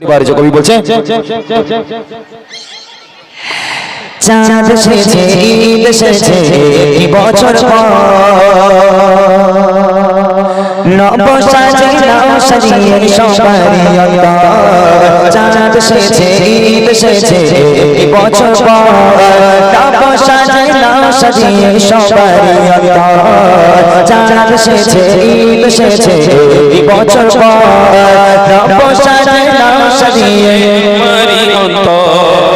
যে কবি বলছে চাঁদ এসেছে বছর নব সাজে নাও সাজিয়ে অন্তর চাঁদ এসেছে ঈদ এই বছর নব সাজে নাও সাজিয়ে অন্তর চাঁদ এসেছে ঈদ এই বছর নব সাজে নাও সাজিয়ে মারি অন্তর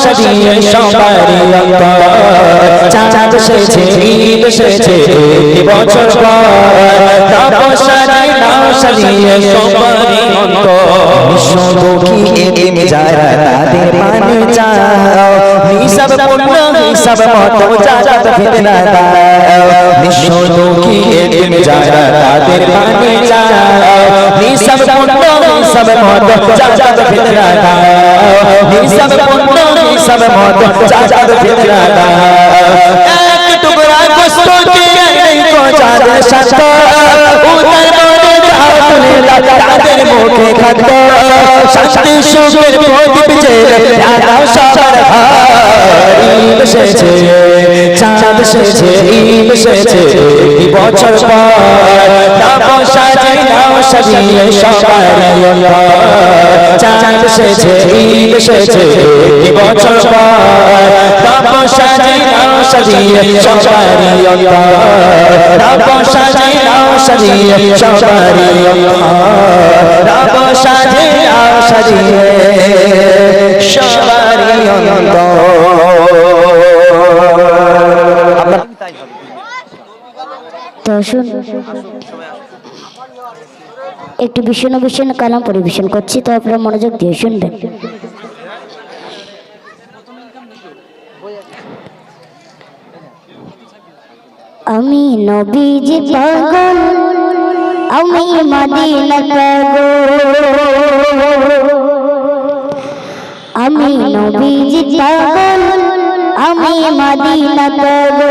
নাও সাজিয়ে সবারই চাঁদ এসেছে ঈদ এসেছে বছর পর সাজে নাও সাজিয়ে সবারই অন্তর বিশ্ব দুঃখী এদিন যারা তাদের মানে মত জাজাত মত নিসব মত জাজাত ফিতনা এক টুকরা গোস্ত দিয়ে নেই কো চাঁদের সাথে। উতার মনে যাও তুলে তাদের মুখে খাদ্য। শান্তি সুখের প্রদীপ জেলে দাও সবার ভাই এসেছে, চাঁদ এসেছে, ঈদ এসেছে বছর পর। নব সাজে নাও সাজিয়ে চাঁদ এসেছে ঈদ এসেছে এই বছর পর নাও সাজিয়ে সবারই অন্তর। সাজিয়ে সবারই অন্তর। নব সাজে সাজিয়ে সবারই অন্তর। আপনার তো শুন একটু ভীষণ ভীষণ কালাম পরিবেশন করছি, তো আপনারা মনোযোগ দিয়ে শুনবেন। আমি নবীজি পাগল, আমি মদিনা পাগল। আমি নবীজি পাগল, আমি মদিনা পাগল।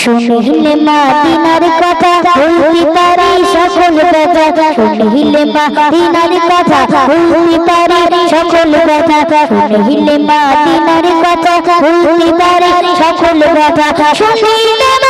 মদিনা মাদিনার কথা বলতে পারি সকল কথা। শুনলে মাদিনার কথা বলতে পারি সকল কথা। শুনলে মাদিনার কথা বলতে পারি সকল কথা। শুনলে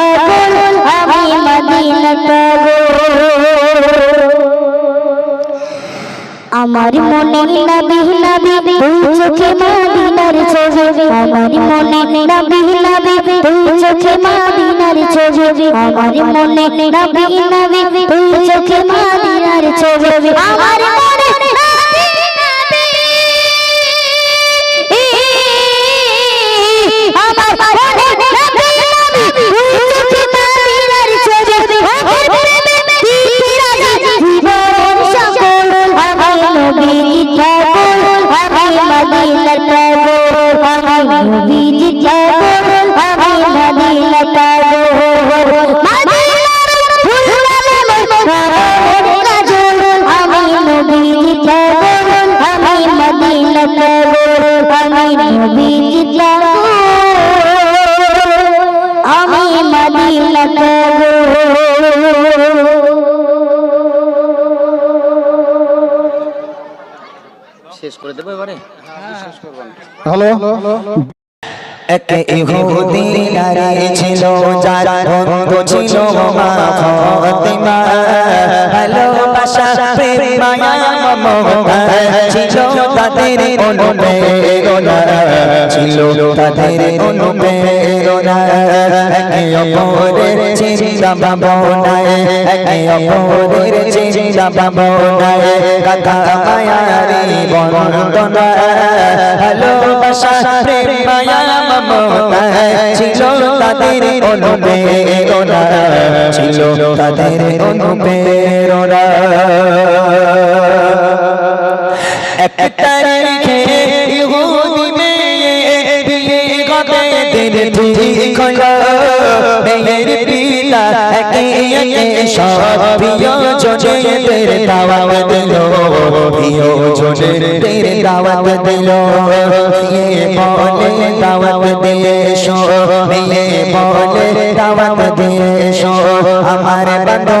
আমার মনে নবী নবী তুই চোখে মদিনার ছবি আমার মনে নবী নবী তুই চোখে মদিনার ছবি আমার মনে নবী নবী তুই চোখে মদিনার ছবি আমার মনে শেষ করে দেবো এবারে? হ্যালো? এক ইহুদি নারী ছিল যার বন্ধু ছিল মা ফাতিমা ভালোবাসা প্রেম মায়া মমতা। ছিল তাদের অনুপ্রেরণা ছিল, তাদের অনুপ্রেরণা একে অপরের চিন্তা ভাবনায়, একে অপরের চিন্তা ভাবনায় কাকা মায়ারি বন্দনা, ভালোবাসা, প্রেম মায়া মমতা ছিল, তাদের অনুপ্রেরণা ছিল, তাদের অনুপ্রেরণা। একটা রেখে ইহুদি মেয়ে বিয়ে করে দিন ঠিক হলো মেয়ের পিতা একে একে সব প্রিয় জনের দাওয়াত দিল। প্রিয় জনের দাওয়াত দিল। মেয়ে বলে দাওয়াত দিয়ে এসো মেয়ে বলে দাওয়াত দিয়ে এসো আমার বান্ধবী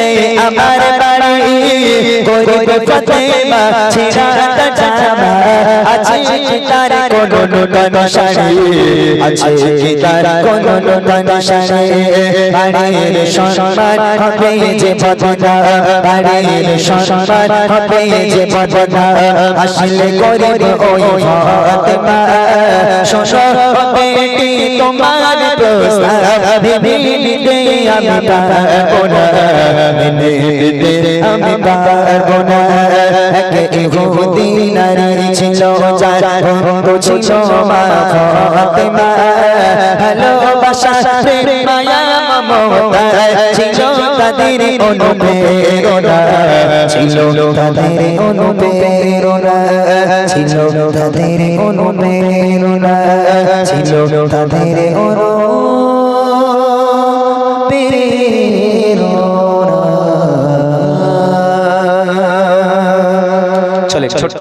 বিয়েতে আমার বাড়ি। গরিব ফাতেমা ছিড়াটা জামা আছে কি তার নূতন শাড়ি? আছে কি তার নূতন শাড়ি? বাড়ির সম্মান হবে যে বাড়ির সম্মান হবে যে আসলে ওই ফাতেমা বেটি তোমার আমি পারব না আমি পারব না ইহুদি নারী ছিল যার ছিল মা ফাতেমা তাদের অনুপ্রেরণা ছিল তাদের অনুপ্রেরণা ছিল তাদের অনুপ্রেরণা ছিল তাদের অনুপ্রেরণা। চলে ছোট